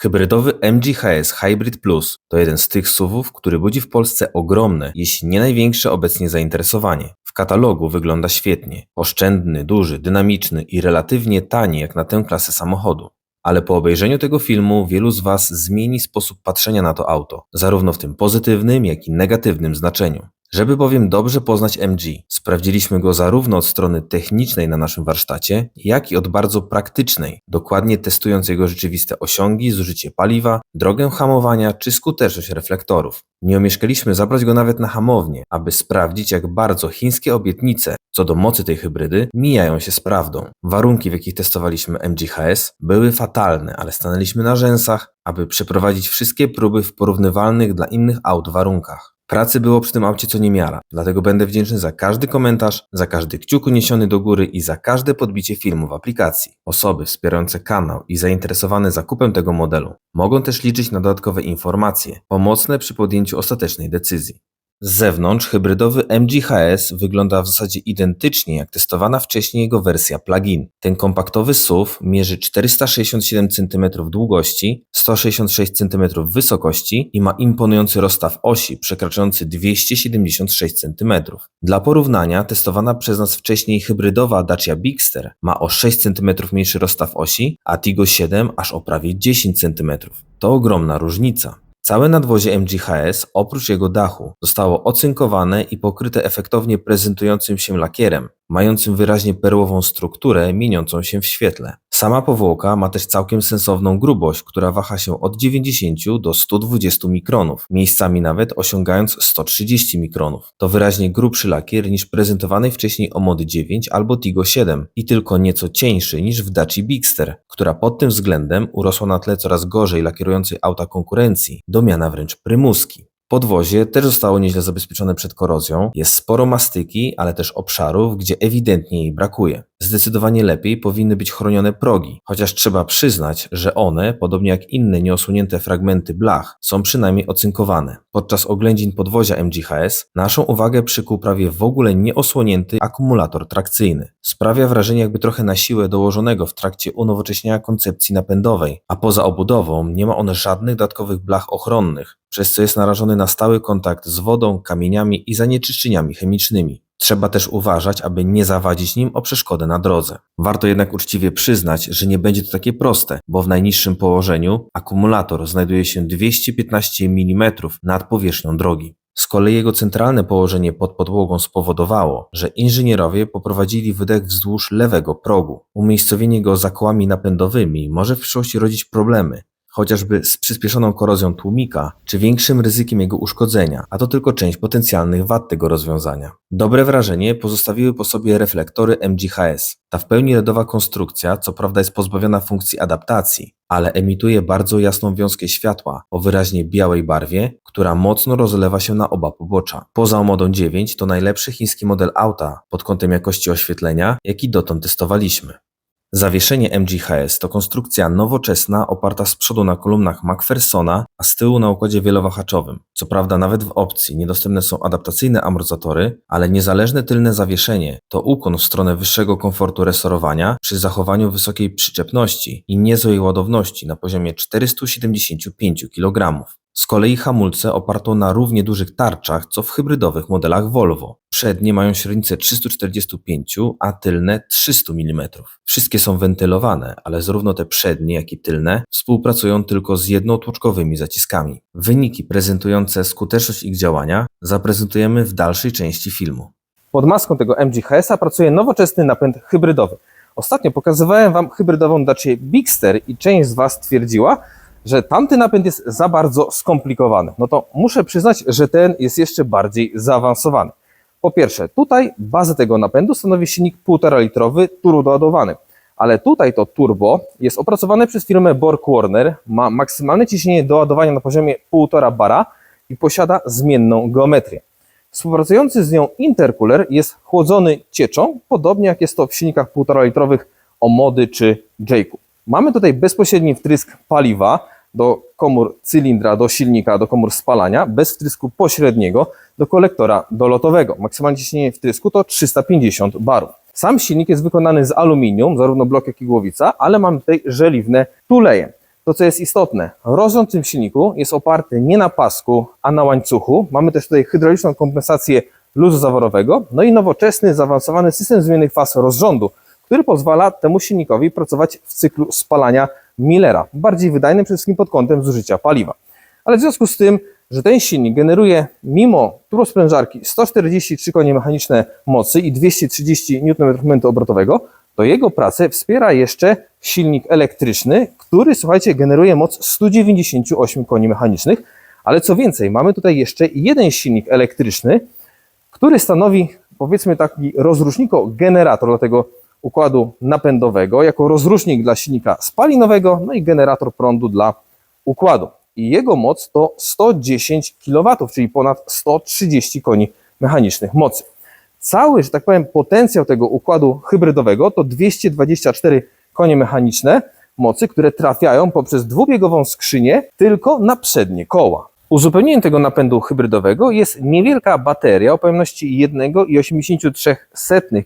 Hybrydowy MG-HS Hybrid Plus to jeden z tych SUVów, który budzi w Polsce ogromne, jeśli nie największe obecnie zainteresowanie. W katalogu wygląda świetnie, oszczędny, duży, dynamiczny i relatywnie tani jak na tę klasę samochodu. Ale po obejrzeniu tego filmu wielu z Was zmieni sposób patrzenia na to auto, zarówno w tym pozytywnym, jak i negatywnym znaczeniu. Żeby bowiem dobrze poznać MG, sprawdziliśmy go zarówno od strony technicznej na naszym warsztacie, jak i od bardzo praktycznej, dokładnie testując jego rzeczywiste osiągi, zużycie paliwa, drogę hamowania czy skuteczność reflektorów. Nie omieszkaliśmy zabrać go nawet na hamownię, aby sprawdzić jak bardzo chińskie obietnice co do mocy tej hybrydy mijają się z prawdą. Warunki, w jakich testowaliśmy MGHS były fatalne, ale stanęliśmy na rzęsach, aby przeprowadzić wszystkie próby w porównywalnych dla innych aut warunkach. Pracy było przy tym aucie co niemiara, dlatego będę wdzięczny za każdy komentarz, za każdy kciuk uniesiony do góry i za każde podbicie filmu w aplikacji. Osoby wspierające kanał i zainteresowane zakupem tego modelu mogą też liczyć na dodatkowe informacje, pomocne przy podjęciu ostatecznej decyzji. Z zewnątrz hybrydowy MGHS wygląda w zasadzie identycznie jak testowana wcześniej jego wersja plug-in. Ten kompaktowy SUV mierzy 467 cm długości, 166 cm wysokości i ma imponujący rozstaw osi przekraczający 276 cm. Dla porównania testowana przez nas wcześniej hybrydowa Dacia Bigster ma o 6 cm mniejszy rozstaw osi, a Tigo 7 aż o prawie 10 cm. To ogromna różnica. Całe nadwozie MGHS, oprócz jego dachu, zostało ocynkowane i pokryte efektownie prezentującym się lakierem, mającym wyraźnie perłową strukturę mieniącą się w świetle. Sama powłoka ma też całkiem sensowną grubość, która waha się od 90 do 120 mikronów, miejscami nawet osiągając 130 mikronów. To wyraźnie grubszy lakier niż prezentowanej wcześniej Omody 9 albo Tigo 7 i tylko nieco cieńszy niż w Daci Bigster, która pod tym względem urosła na tle coraz gorzej lakierującej auta konkurencji, do miana wręcz prymuski. Podwozie też zostało nieźle zabezpieczone przed korozją, jest sporo mastyki, ale też obszarów, gdzie ewidentnie jej brakuje. Zdecydowanie lepiej powinny być chronione progi, chociaż trzeba przyznać, że one, podobnie jak inne nieosłonięte fragmenty blach, są przynajmniej ocynkowane. Podczas oględzin podwozia MGHS naszą uwagę przykuł prawie w ogóle nieosłonięty akumulator trakcyjny. Sprawia wrażenie jakby trochę na siłę dołożonego w trakcie unowocześniania koncepcji napędowej, a poza obudową nie ma on żadnych dodatkowych blach ochronnych, przez co jest narażony na stały kontakt z wodą, kamieniami i zanieczyszczeniami chemicznymi. Trzeba też uważać, aby nie zawadzić nim o przeszkodę na drodze. Warto jednak uczciwie przyznać, że nie będzie to takie proste, bo w najniższym położeniu akumulator znajduje się 215 mm nad powierzchnią drogi. Z kolei jego centralne położenie pod podłogą spowodowało, że inżynierowie poprowadzili wydech wzdłuż lewego progu. Umiejscowienie go za kołami napędowymi może w przyszłości rodzić problemy, chociażby z przyspieszoną korozją tłumika, czy większym ryzykiem jego uszkodzenia, a to tylko część potencjalnych wad tego rozwiązania. Dobre wrażenie pozostawiły po sobie reflektory MGHS. Ta w pełni LEDowa konstrukcja, co prawda jest pozbawiona funkcji adaptacji, ale emituje bardzo jasną wiązkę światła o wyraźnie białej barwie, która mocno rozlewa się na oba pobocza. Poza Omodą 9 to najlepszy chiński model auta pod kątem jakości oświetlenia, jaki dotąd testowaliśmy. Zawieszenie MGHS to konstrukcja nowoczesna oparta z przodu na kolumnach McPhersona, a z tyłu na układzie wielowahaczowym. Co prawda nawet w opcji niedostępne są adaptacyjne amortyzatory, ale niezależne tylne zawieszenie to ukłon w stronę wyższego komfortu resorowania przy zachowaniu wysokiej przyczepności i niezłej ładowności na poziomie 475 kg. Z kolei hamulce oparto na równie dużych tarczach, co w hybrydowych modelach Volvo. Przednie mają średnicę 345, a tylne 300 mm. Wszystkie są wentylowane, ale zarówno te przednie, jak i tylne współpracują tylko z jednotłoczkowymi zaciskami. Wyniki prezentujące skuteczność ich działania zaprezentujemy w dalszej części filmu. Pod maską tego MGHS-a pracuje nowoczesny napęd hybrydowy. Ostatnio pokazywałem Wam hybrydową Dacia Bigster i część z Was twierdziła, że tamty napęd jest za bardzo skomplikowany. No to muszę przyznać, że ten jest jeszcze bardziej zaawansowany. Po pierwsze, tutaj bazę tego napędu stanowi silnik 1,5 litrowy turboładowany. Ale tutaj to turbo jest opracowane przez firmę Borg Warner, ma maksymalne ciśnienie do ładowania na poziomie 1,5 bara i posiada zmienną geometrię. Współpracujący z nią intercooler jest chłodzony cieczą, podobnie jak jest to w silnikach 1,5 litrowych Omody czy Jake'u. Mamy tutaj bezpośredni wtrysk paliwa do komór cylindra, do silnika, do komór spalania, bez wtrysku pośredniego do kolektora dolotowego. Maksymalne ciśnienie wtrysku to 350 barów. Sam silnik jest wykonany z aluminium, zarówno blok jak i głowica, ale mamy tutaj żeliwne tuleje. To, co jest istotne, rozrząd w tym silniku jest oparty nie na pasku, a na łańcuchu. Mamy też tutaj hydrauliczną kompensację luzu zaworowego, no i nowoczesny, zaawansowany system zmiennych faz rozrządu, który pozwala temu silnikowi pracować w cyklu spalania Millera, bardziej wydajnym przede wszystkim pod kątem zużycia paliwa. Ale w związku z tym, że ten silnik generuje mimo turbosprężarki 143 konie mechaniczne mocy i 230 Nm obrotowego, to jego pracę wspiera jeszcze silnik elektryczny, który, słuchajcie, generuje moc 198 koni mechanicznych, ale co więcej, mamy tutaj jeszcze jeden silnik elektryczny, który stanowi, powiedzmy, taki rozrusznik-generator dla tego układu napędowego, jako rozrusznik dla silnika spalinowego, no i generator prądu dla układu. I jego moc to 110 kW, czyli ponad 130 koni mechanicznych mocy. Cały, że tak powiem, potencjał tego układu hybrydowego to 224 konie mechaniczne mocy, które trafiają poprzez dwubiegową skrzynię tylko na przednie koła. Uzupełnieniem tego napędu hybrydowego jest niewielka bateria o pojemności 1,83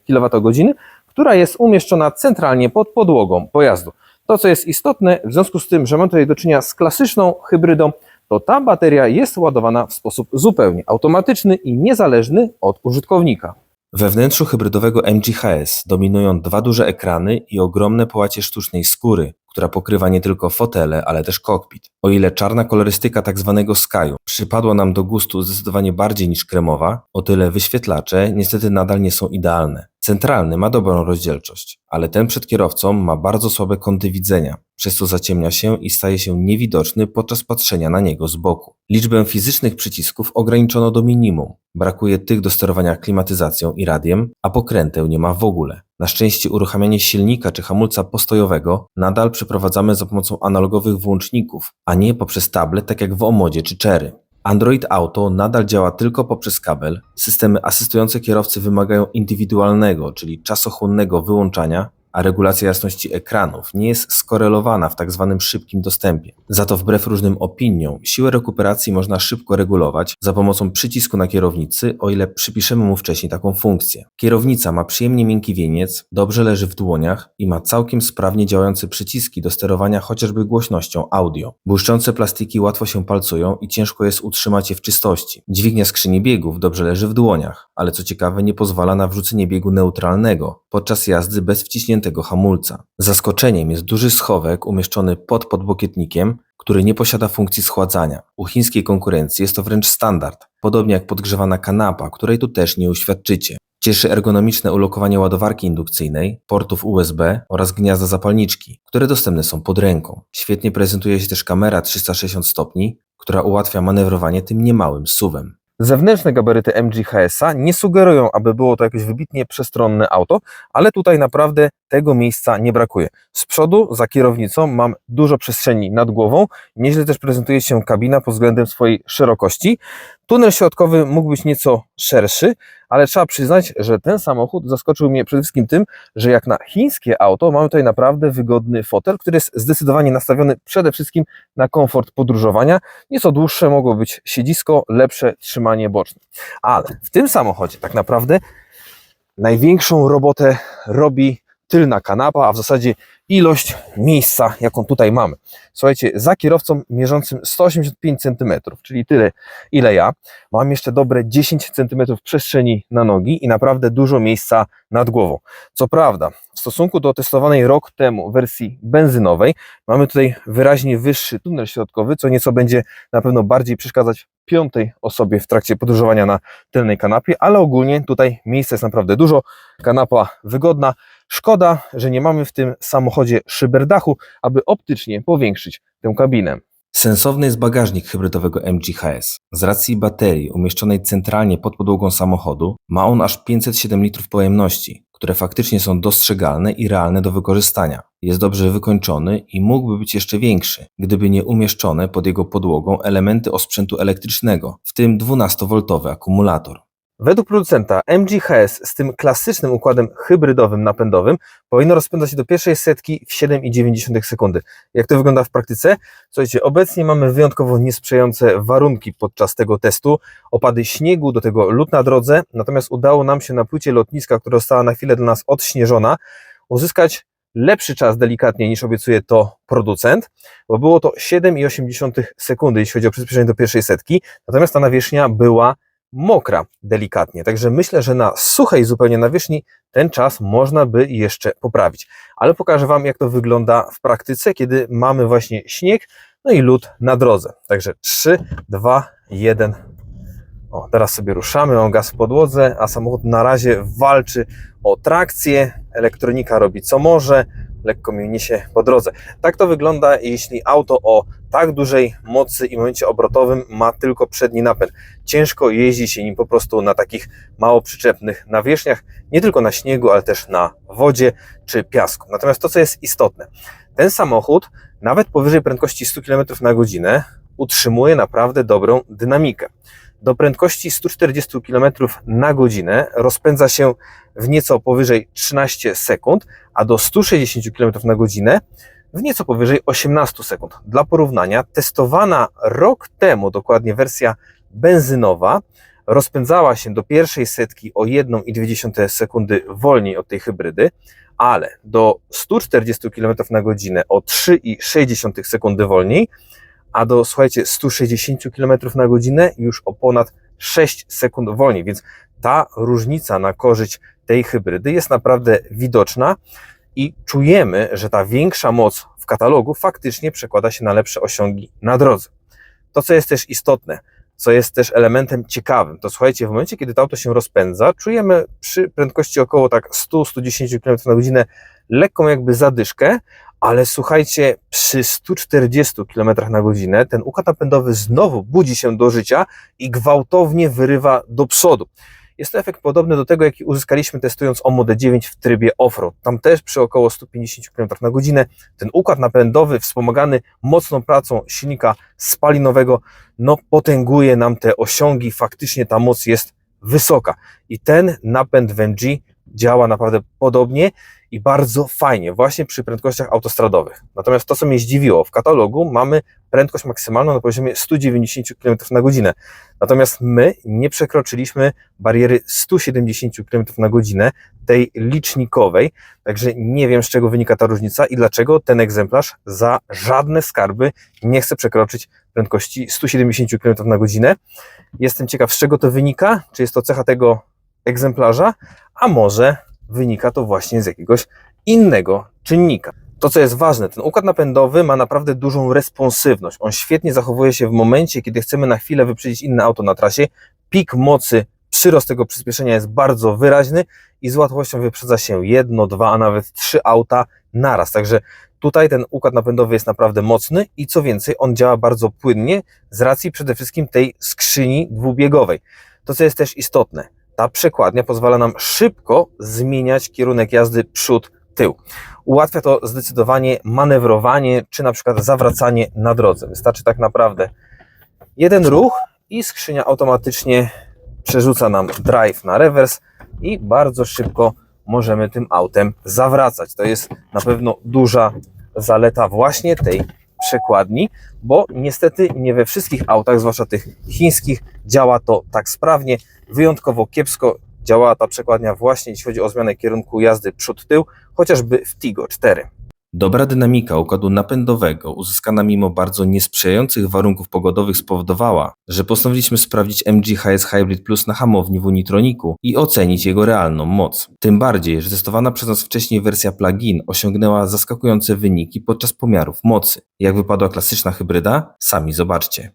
kWh, która jest umieszczona centralnie pod podłogą pojazdu. To, co jest istotne, w związku z tym, że mamy tutaj do czynienia z klasyczną hybrydą, to ta bateria jest ładowana w sposób zupełnie automatyczny i niezależny od użytkownika. We wnętrzu hybrydowego MGHS dominują dwa duże ekrany i ogromne połacie sztucznej skóry, która pokrywa nie tylko fotele, ale też kokpit. O ile czarna kolorystyka tzw. Skyu przypadła nam do gustu zdecydowanie bardziej niż kremowa, o tyle wyświetlacze niestety nadal nie są idealne. Centralny ma dobrą rozdzielczość, ale ten przed kierowcą ma bardzo słabe kąty widzenia, przez co zaciemnia się i staje się niewidoczny podczas patrzenia na niego z boku. Liczbę fizycznych przycisków ograniczono do minimum. Brakuje tych do sterowania klimatyzacją i radiem, a pokręteł nie ma w ogóle. Na szczęście uruchamianie silnika czy hamulca postojowego nadal przeprowadzamy za pomocą analogowych włączników, a nie poprzez tablet tak jak w Omodzie czy Cherry. Android Auto nadal działa tylko poprzez kabel. Systemy asystujące kierowcy wymagają indywidualnego, czyli czasochłonnego wyłączania, a regulacja jasności ekranów nie jest skorelowana w tak zwanym szybkim dostępie. Za to wbrew różnym opiniom, siłę rekuperacji można szybko regulować za pomocą przycisku na kierownicy, o ile przypiszemy mu wcześniej taką funkcję. Kierownica ma przyjemnie miękki wieniec, dobrze leży w dłoniach i ma całkiem sprawnie działające przyciski do sterowania chociażby głośnością audio. Błyszczące plastiki łatwo się palcują i ciężko jest utrzymać je w czystości. Dźwignia skrzyni biegów dobrze leży w dłoniach, ale co ciekawe nie pozwala na wrzucenie biegu neutralnego podczas jazdy bez wciśniętego hamulca. Zaskoczeniem jest duży schowek umieszczony pod podbłokietnikiem, który nie posiada funkcji schładzania. U chińskiej konkurencji jest to wręcz standard, podobnie jak podgrzewana kanapa, której tu też nie uświadczycie. Cieszy ergonomiczne ulokowanie ładowarki indukcyjnej, portów USB oraz gniazda zapalniczki, które dostępne są pod ręką. Świetnie prezentuje się też kamera 360 stopni, która ułatwia manewrowanie tym niemałym suwem. Zewnętrzne gabaryty MGHS-a nie sugerują, aby było to jakieś wybitnie przestronne auto, ale tutaj naprawdę tego miejsca nie brakuje. Z przodu, za kierownicą, mam dużo przestrzeni nad głową. Nieźle też prezentuje się kabina pod względem swojej szerokości. Tunel środkowy mógł być nieco szerszy, ale trzeba przyznać, że ten samochód zaskoczył mnie przede wszystkim tym, że jak na chińskie auto mamy tutaj naprawdę wygodny fotel, który jest zdecydowanie nastawiony przede wszystkim na komfort podróżowania. Nieco dłuższe mogło być siedzisko, lepsze trzymanie boczne. Ale w tym samochodzie tak naprawdę największą robotę robi tylna kanapa, a w zasadzie ilość miejsca, jaką tutaj mamy. Słuchajcie, za kierowcą mierzącym 185 cm, czyli tyle, ile ja, mam jeszcze dobre 10 cm przestrzeni na nogi i naprawdę dużo miejsca nad głową. Co prawda, w stosunku do testowanej rok temu wersji benzynowej, mamy tutaj wyraźnie wyższy tunel środkowy, co nieco będzie na pewno bardziej przeszkadzać piątej osobie w trakcie podróżowania na tylnej kanapie, ale ogólnie tutaj miejsca jest naprawdę dużo, kanapa wygodna. Szkoda, że nie mamy w tym samochodzie szyberdachu, aby optycznie powiększyć tę kabinę. Sensowny jest bagażnik hybrydowego MGHS. Z racji baterii umieszczonej centralnie pod podłogą samochodu ma on aż 507 litrów pojemności, które faktycznie są dostrzegalne i realne do wykorzystania. Jest dobrze wykończony i mógłby być jeszcze większy, gdyby nie umieszczone pod jego podłogą elementy osprzętu elektrycznego, w tym 12V akumulator. Według producenta MGHS z tym klasycznym układem hybrydowym napędowym powinno rozpędzać się do pierwszej setki w 7,9 sekundy. Jak to wygląda w praktyce? Słuchajcie, obecnie mamy wyjątkowo niesprzyjające warunki podczas tego testu. Opady śniegu, do tego lód na drodze, natomiast udało nam się na płycie lotniska, która została na chwilę dla nas odśnieżona, uzyskać lepszy czas delikatnie niż obiecuje to producent, bo było to 7,8 sekundy, jeśli chodzi o przyspieszenie do pierwszej setki, natomiast ta nawierzchnia była mokra delikatnie, także myślę, że na suchej zupełnie nawierzchni ten czas można by jeszcze poprawić. Ale pokażę Wam, jak to wygląda w praktyce, kiedy mamy właśnie śnieg, no i lód na drodze. Także 3, 2, 1. O, teraz sobie ruszamy, mam gaz w podłodze, a samochód na razie walczy o trakcję, elektronika robi co może, lekko mnie niesie po drodze. Tak to wygląda, jeśli auto o tak dużej mocy i momencie obrotowym ma tylko przedni napęd. Ciężko jeździ się nim po prostu na takich mało przyczepnych nawierzchniach, nie tylko na śniegu, ale też na wodzie czy piasku. Natomiast to, co jest istotne, ten samochód nawet powyżej prędkości 100 km na godzinę utrzymuje naprawdę dobrą dynamikę. Do prędkości 140 km na godzinę rozpędza się w nieco powyżej 13 sekund, a do 160 km na godzinę w nieco powyżej 18 sekund. Dla porównania, testowana rok temu dokładnie wersja benzynowa rozpędzała się do pierwszej setki o 1,2 sekundy wolniej od tej hybrydy, ale do 140 km na godzinę o 3,6 sekundy wolniej, a do, słuchajcie, 160 km na godzinę już o ponad 6 sekund wolniej, więc ta różnica na korzyść tej hybrydy jest naprawdę widoczna i czujemy, że ta większa moc w katalogu faktycznie przekłada się na lepsze osiągi na drodze. To, co jest też istotne, co jest też elementem ciekawym, to słuchajcie, w momencie, kiedy to auto się rozpędza, czujemy przy prędkości około tak 100-110 km na godzinę lekką jakby zadyszkę, ale słuchajcie, przy 140 km na godzinę ten układ napędowy znowu budzi się do życia i gwałtownie wyrywa do przodu. Jest to efekt podobny do tego, jaki uzyskaliśmy testując OMOD 9 w trybie off-road. Tam też przy około 150 km na godzinę ten układ napędowy wspomagany mocną pracą silnika spalinowego, no potęguje nam te osiągi, faktycznie ta moc jest wysoka. I ten napęd w MG działa naprawdę podobnie i bardzo fajnie, właśnie przy prędkościach autostradowych. Natomiast to, co mnie zdziwiło, w katalogu mamy prędkość maksymalną na poziomie 190 km na godzinę. Natomiast my nie przekroczyliśmy bariery 170 km na godzinę, tej licznikowej, także nie wiem z czego wynika ta różnica i dlaczego ten egzemplarz za żadne skarby nie chce przekroczyć prędkości 170 km na godzinę. Jestem ciekaw z czego to wynika, czy jest to cecha tego egzemplarza, a może wynika to właśnie z jakiegoś innego czynnika. To, co jest ważne, ten układ napędowy ma naprawdę dużą responsywność. On świetnie zachowuje się w momencie, kiedy chcemy na chwilę wyprzedzić inne auto na trasie. Pik mocy, przyrost tego przyspieszenia jest bardzo wyraźny i z łatwością wyprzedza się jedno, dwa, a nawet trzy auta naraz. Także tutaj ten układ napędowy jest naprawdę mocny i co więcej, on działa bardzo płynnie z racji przede wszystkim tej skrzyni dwubiegowej. To, co jest też istotne, ta przekładnia pozwala nam szybko zmieniać kierunek jazdy przód, tył. Ułatwia to zdecydowanie manewrowanie, czy na przykład zawracanie na drodze. Wystarczy tak naprawdę jeden ruch i skrzynia automatycznie przerzuca nam drive na rewers i bardzo szybko możemy tym autem zawracać. To jest na pewno duża zaleta właśnie tej przekładni, bo niestety nie we wszystkich autach, zwłaszcza tych chińskich, działa to tak sprawnie. Wyjątkowo kiepsko działała ta przekładnia właśnie jeśli chodzi o zmianę kierunku jazdy przód-tył, chociażby w Tigo 4. Dobra dynamika układu napędowego, uzyskana mimo bardzo niesprzyjających warunków pogodowych, spowodowała, że postanowiliśmy sprawdzić MG HS Hybrid Plus na hamowni w Unitroniku i ocenić jego realną moc. Tym bardziej, że testowana przez nas wcześniej wersja plug-in osiągnęła zaskakujące wyniki podczas pomiarów mocy. Jak wypadła klasyczna hybryda? Sami zobaczcie.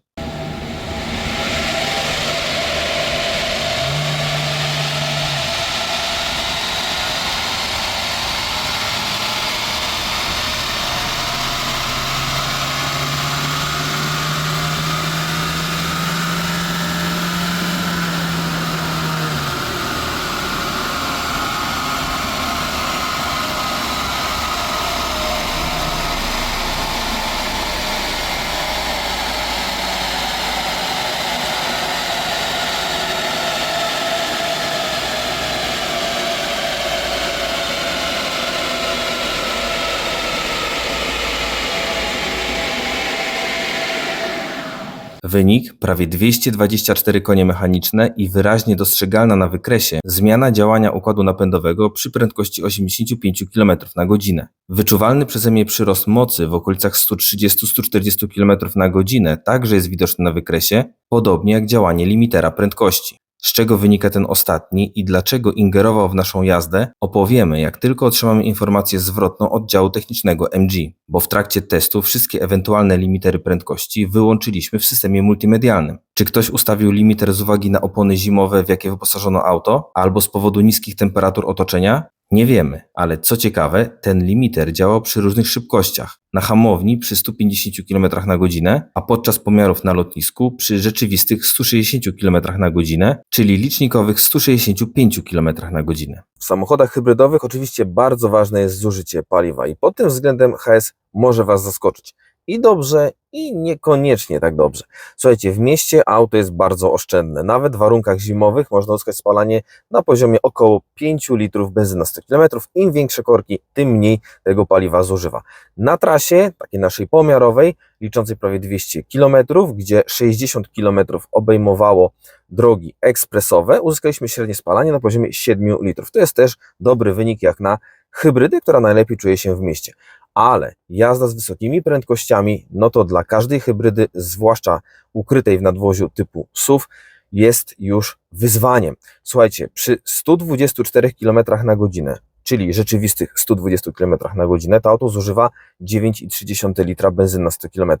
Wynik prawie 224 konie mechaniczne i wyraźnie dostrzegalna na wykresie zmiana działania układu napędowego przy prędkości 85 km na godzinę. Wyczuwalny przeze mnie przyrost mocy w okolicach 130-140 km na godzinę także jest widoczny na wykresie, podobnie jak działanie limitera prędkości. Z czego wynika ten ostatni i dlaczego ingerował w naszą jazdę, opowiemy, jak tylko otrzymamy informację zwrotną od działu technicznego MG, bo w trakcie testu wszystkie ewentualne limitery prędkości wyłączyliśmy w systemie multimedialnym. Czy ktoś ustawił limiter z uwagi na opony zimowe, w jakie wyposażono auto, albo z powodu niskich temperatur otoczenia? Nie wiemy, ale co ciekawe, ten limiter działał przy różnych szybkościach. Na hamowni przy 150 km na godzinę, a podczas pomiarów na lotnisku przy rzeczywistych 160 km na godzinę, czyli licznikowych 165 km na godzinę. W samochodach hybrydowych oczywiście bardzo ważne jest zużycie paliwa i pod tym względem HS może Was zaskoczyć. I dobrze, i niekoniecznie tak dobrze. Słuchajcie, w mieście auto jest bardzo oszczędne. Nawet w warunkach zimowych można uzyskać spalanie na poziomie około 5 litrów benzyny na 100 km. Im większe korki, tym mniej tego paliwa zużywa. Na trasie, takiej naszej pomiarowej, liczącej prawie 200 km, gdzie 60 km obejmowało drogi ekspresowe, uzyskaliśmy średnie spalanie na poziomie 7 litrów. To jest też dobry wynik jak na hybrydy, która najlepiej czuje się w mieście. Ale jazda z wysokimi prędkościami, no to dla każdej hybrydy, zwłaszcza ukrytej w nadwoziu typu SUV, jest już wyzwaniem. Słuchajcie, przy 124 km na godzinę, czyli rzeczywistych 120 km na godzinę, to auto zużywa 9,3 litra benzyny na 100 km,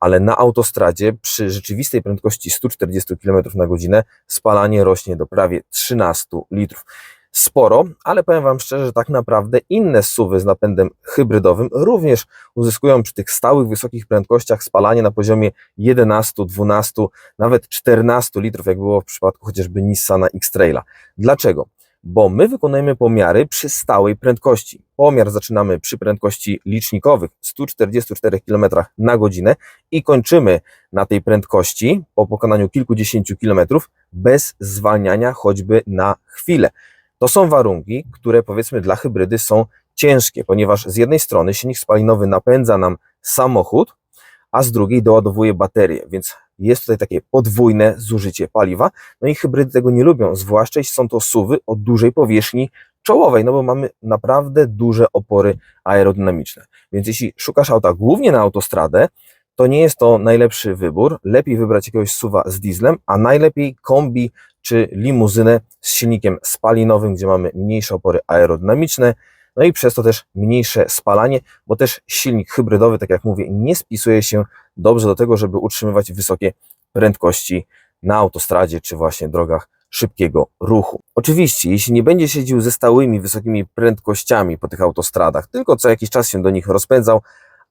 ale na autostradzie przy rzeczywistej prędkości 140 km na godzinę spalanie rośnie do prawie 13 litrów. Sporo, ale powiem Wam szczerze, że tak naprawdę inne SUVy z napędem hybrydowym również uzyskują przy tych stałych, wysokich prędkościach spalanie na poziomie 11, 12, nawet 14 litrów, jak było w przypadku chociażby Nissana X-Traila. Dlaczego? Bo my wykonujemy pomiary przy stałej prędkości. Pomiar zaczynamy przy prędkości licznikowych 144 km na godzinę i kończymy na tej prędkości po pokonaniu kilkudziesięciu kilometrów bez zwalniania choćby na chwilę. To są warunki, które powiedzmy dla hybrydy są ciężkie, ponieważ z jednej strony silnik spalinowy napędza nam samochód, a z drugiej doładowuje baterię, więc jest tutaj takie podwójne zużycie paliwa. No i hybrydy tego nie lubią, zwłaszcza jeśli są to suwy o dużej powierzchni czołowej, no bo mamy naprawdę duże opory aerodynamiczne. Więc jeśli szukasz auta głównie na autostradę, to nie jest to najlepszy wybór. Lepiej wybrać jakiegoś suwa z dieslem, a najlepiej kombi czy limuzynę z silnikiem spalinowym, gdzie mamy mniejsze opory aerodynamiczne, no i przez to też mniejsze spalanie, bo też silnik hybrydowy, tak jak mówię, nie spisuje się dobrze do tego, żeby utrzymywać wysokie prędkości na autostradzie czy właśnie drogach szybkiego ruchu. Oczywiście, jeśli nie będzie siedził ze stałymi wysokimi prędkościami po tych autostradach, tylko co jakiś czas się do nich rozpędzał,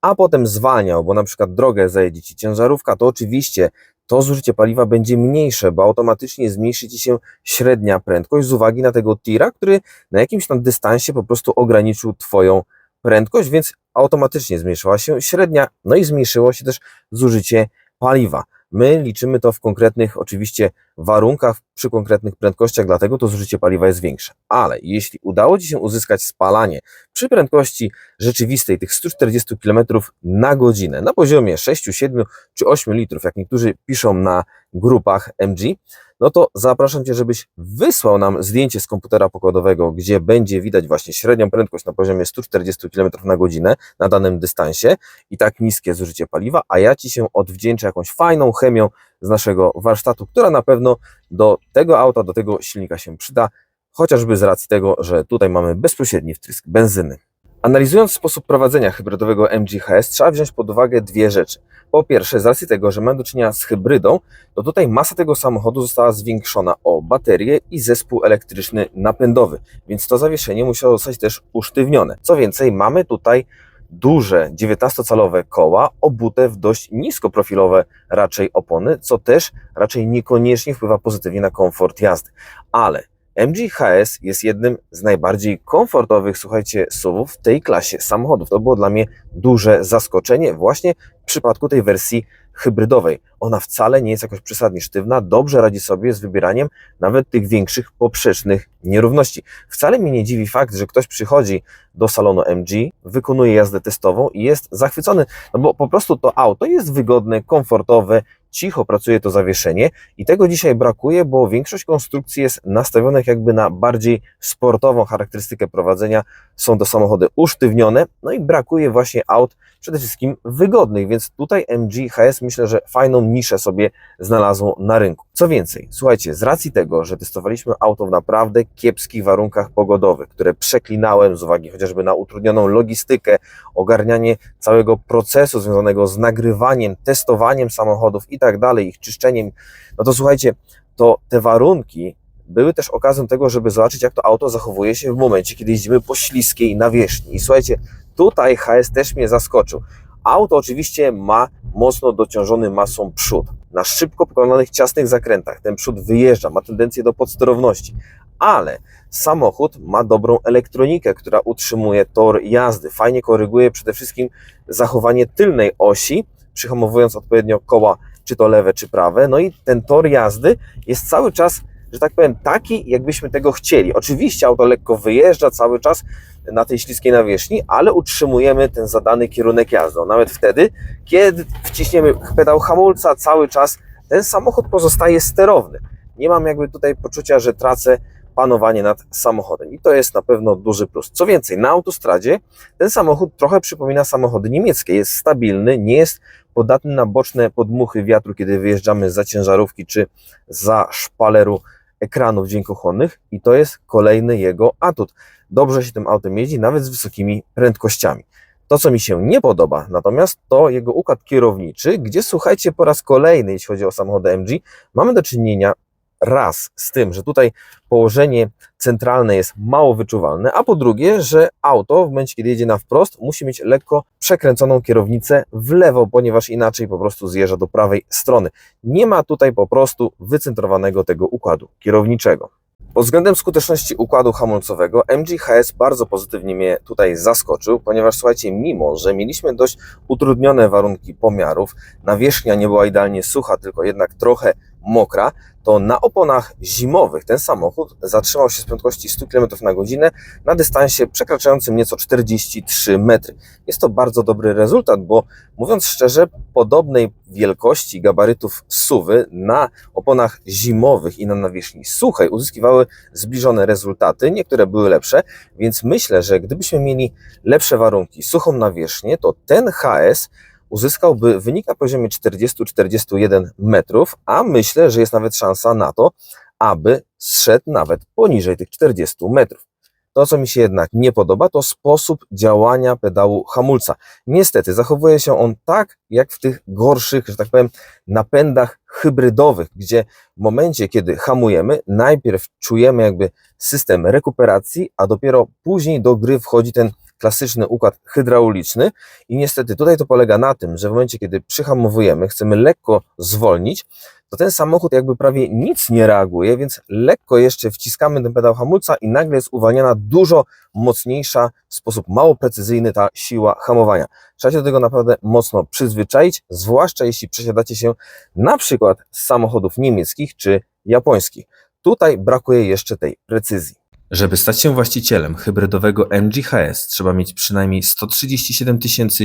a potem zwalniał, bo na przykład drogę zajedzie ci ciężarówka, to oczywiście to zużycie paliwa będzie mniejsze, bo automatycznie zmniejszy ci się średnia prędkość z uwagi na tego tira, który na jakimś tam dystansie po prostu ograniczył twoją prędkość, więc automatycznie zmniejszyła się średnia, no i zmniejszyło się też zużycie paliwa. My liczymy to w konkretnych oczywiście warunkach, przy konkretnych prędkościach, dlatego to zużycie paliwa jest większe. Ale jeśli udało Ci się uzyskać spalanie przy prędkości rzeczywistej tych 140 km na godzinę na poziomie 6, 7 czy 8 litrów, jak niektórzy piszą na grupach MG, no to zapraszam Cię, żebyś wysłał nam zdjęcie z komputera pokładowego, gdzie będzie widać właśnie średnią prędkość na poziomie 140 km na godzinę na danym dystansie i tak niskie zużycie paliwa, a ja Ci się odwdzięczę jakąś fajną chemią z naszego warsztatu, która na pewno do tego auta, do tego silnika się przyda, chociażby z racji tego, że tutaj mamy bezpośredni wtrysk benzyny. Analizując sposób prowadzenia hybrydowego MGHS, trzeba wziąć pod uwagę dwie rzeczy. Po pierwsze, z racji tego, że mamy do czynienia z hybrydą, to tutaj masa tego samochodu została zwiększona o baterię i zespół elektryczny napędowy, więc to zawieszenie musiało zostać też usztywnione. Co więcej, mamy tutaj duże 19-calowe koła obute w dość niskoprofilowe raczej opony, co też raczej niekoniecznie wpływa pozytywnie na komfort jazdy. Ale MG HS jest jednym z najbardziej komfortowych, słuchajcie, SUVów w tej klasie samochodów. To było dla mnie duże zaskoczenie właśnie w przypadku tej wersji hybrydowej. Ona wcale nie jest jakoś przesadnie sztywna, dobrze radzi sobie z wybieraniem nawet tych większych poprzecznych nierówności. Wcale mnie nie dziwi fakt, że ktoś przychodzi do salonu MG, wykonuje jazdę testową i jest zachwycony, no bo po prostu to auto jest wygodne, komfortowe, cicho pracuje to zawieszenie i tego dzisiaj brakuje, bo większość konstrukcji jest nastawionych jakby na bardziej sportową charakterystykę prowadzenia. Są to samochody usztywnione, no i brakuje właśnie aut przede wszystkim wygodnych, więc tutaj MG HS myślę, że fajną niszę sobie znalazło na rynku. Co więcej, słuchajcie, z racji tego, że testowaliśmy auto w naprawdę kiepskich warunkach pogodowych, które przeklinałem z uwagi chociażby na utrudnioną logistykę, ogarnianie całego procesu związanego z nagrywaniem, testowaniem samochodów i tak dalej, ich czyszczeniem, no to słuchajcie, to te warunki były też okazją tego, żeby zobaczyć, jak to auto zachowuje się w momencie, kiedy jeździmy po śliskiej nawierzchni. I słuchajcie, tutaj HS też mnie zaskoczył. Auto oczywiście ma mocno dociążony masą przód. Na szybko pokonanych ciasnych zakrętach ten przód wyjeżdża, ma tendencję do podsterowności, ale samochód ma dobrą elektronikę, która utrzymuje tor jazdy. Fajnie koryguje przede wszystkim zachowanie tylnej osi, przyhamowując odpowiednio koła, czy to lewe, czy prawe. No i ten tor jazdy jest cały czas, że tak powiem, taki, jakbyśmy tego chcieli. Oczywiście auto lekko wyjeżdża cały czas na tej śliskiej nawierzchni, ale utrzymujemy ten zadany kierunek jazdy. Nawet wtedy, kiedy wciśniemy pedał hamulca, cały czas ten samochód pozostaje sterowny. Nie mam jakby tutaj poczucia, że tracę panowanie nad samochodem i to jest na pewno duży plus. Co więcej, na autostradzie ten samochód trochę przypomina samochody niemieckie. Jest stabilny, nie jest podatny na boczne podmuchy wiatru, kiedy wyjeżdżamy za ciężarówki czy za szpaleru ekranów dźwiękochłonnych i to jest kolejny jego atut. Dobrze się tym autem jeździ, nawet z wysokimi prędkościami. To, co mi się nie podoba, natomiast to jego układ kierowniczy, gdzie słuchajcie, po raz kolejny, jeśli chodzi o samochody MG, mamy do czynienia raz z tym, że tutaj położenie centralne jest mało wyczuwalne, a po drugie, że auto w momencie, kiedy jedzie na wprost, musi mieć lekko przekręconą kierownicę w lewo, ponieważ inaczej po prostu zjeżdża do prawej strony. Nie ma tutaj po prostu wycentrowanego tego układu kierowniczego. Pod względem skuteczności układu hamulcowego MG HS bardzo pozytywnie mnie tutaj zaskoczył, ponieważ słuchajcie, mimo że mieliśmy dość utrudnione warunki pomiarów, nawierzchnia nie była idealnie sucha, tylko jednak trochę mokra, to na oponach zimowych ten samochód zatrzymał się z prędkości 100 km na godzinę na dystansie przekraczającym nieco 43 metry. Jest to bardzo dobry rezultat, bo mówiąc szczerze, podobnej wielkości gabarytów suwy na oponach zimowych i na nawierzchni suchej uzyskiwały zbliżone rezultaty, niektóre były lepsze, więc myślę, że gdybyśmy mieli lepsze warunki, suchą nawierzchnię, to ten HS uzyskałby wynik na poziomie 40-41 metrów, a myślę, że jest nawet szansa na to, aby zszedł nawet poniżej tych 40 metrów. To, co mi się jednak nie podoba, to sposób działania pedału hamulca. Niestety, zachowuje się on tak, jak w tych gorszych, że tak powiem, napędach hybrydowych, gdzie w momencie, kiedy hamujemy, najpierw czujemy jakby system rekuperacji, a dopiero później do gry wchodzi ten klasyczny układ hydrauliczny i niestety tutaj to polega na tym, że w momencie, kiedy przyhamowujemy, chcemy lekko zwolnić, to ten samochód jakby prawie nic nie reaguje, więc lekko jeszcze wciskamy ten pedał hamulca i nagle jest uwalniana dużo mocniejsza, w sposób mało precyzyjny ta siła hamowania. Trzeba się do tego naprawdę mocno przyzwyczaić, zwłaszcza jeśli przesiadacie się na przykład z samochodów niemieckich czy japońskich. Tutaj brakuje jeszcze tej precyzji. Żeby stać się właścicielem hybrydowego MG HS trzeba mieć przynajmniej 137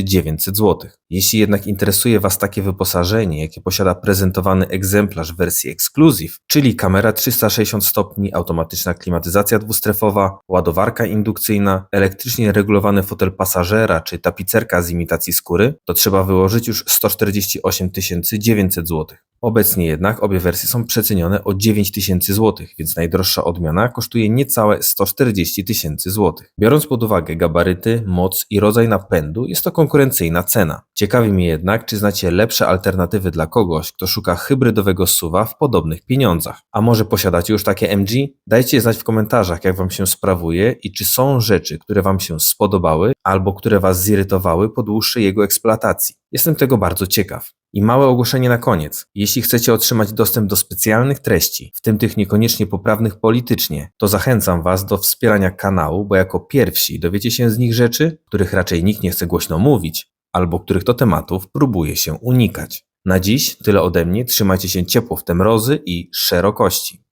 900 zł. Jeśli jednak interesuje Was takie wyposażenie, jakie posiada prezentowany egzemplarz w wersji Exclusive, czyli kamera 360 stopni, automatyczna klimatyzacja dwustrefowa, ładowarka indukcyjna, elektrycznie regulowany fotel pasażera czy tapicerka z imitacji skóry, to trzeba wyłożyć już 148 900 zł. Obecnie jednak obie wersje są przecenione o 9 tysięcy zł, więc najdroższa odmiana kosztuje niecałe 140 tysięcy złotych. Biorąc pod uwagę gabaryty, moc i rodzaj napędu, jest to konkurencyjna cena. Ciekawi mnie jednak, czy znacie lepsze alternatywy dla kogoś, kto szuka hybrydowego suwa w podobnych pieniądzach. A może posiadacie już takie MG? Dajcie znać w komentarzach, jak Wam się sprawuje i czy są rzeczy, które Wam się spodobały albo które Was zirytowały po dłuższej jego eksploatacji. Jestem tego bardzo ciekaw. I małe ogłoszenie na koniec. Jeśli chcecie otrzymać dostęp do specjalnych treści, w tym tych niekoniecznie poprawnych politycznie, to zachęcam Was do wspierania kanału, bo jako pierwsi dowiecie się z nich rzeczy, których raczej nikt nie chce głośno mówić, albo których to tematów próbuje się unikać. Na dziś tyle ode mnie, trzymajcie się ciepło w te mrozy i szerokości.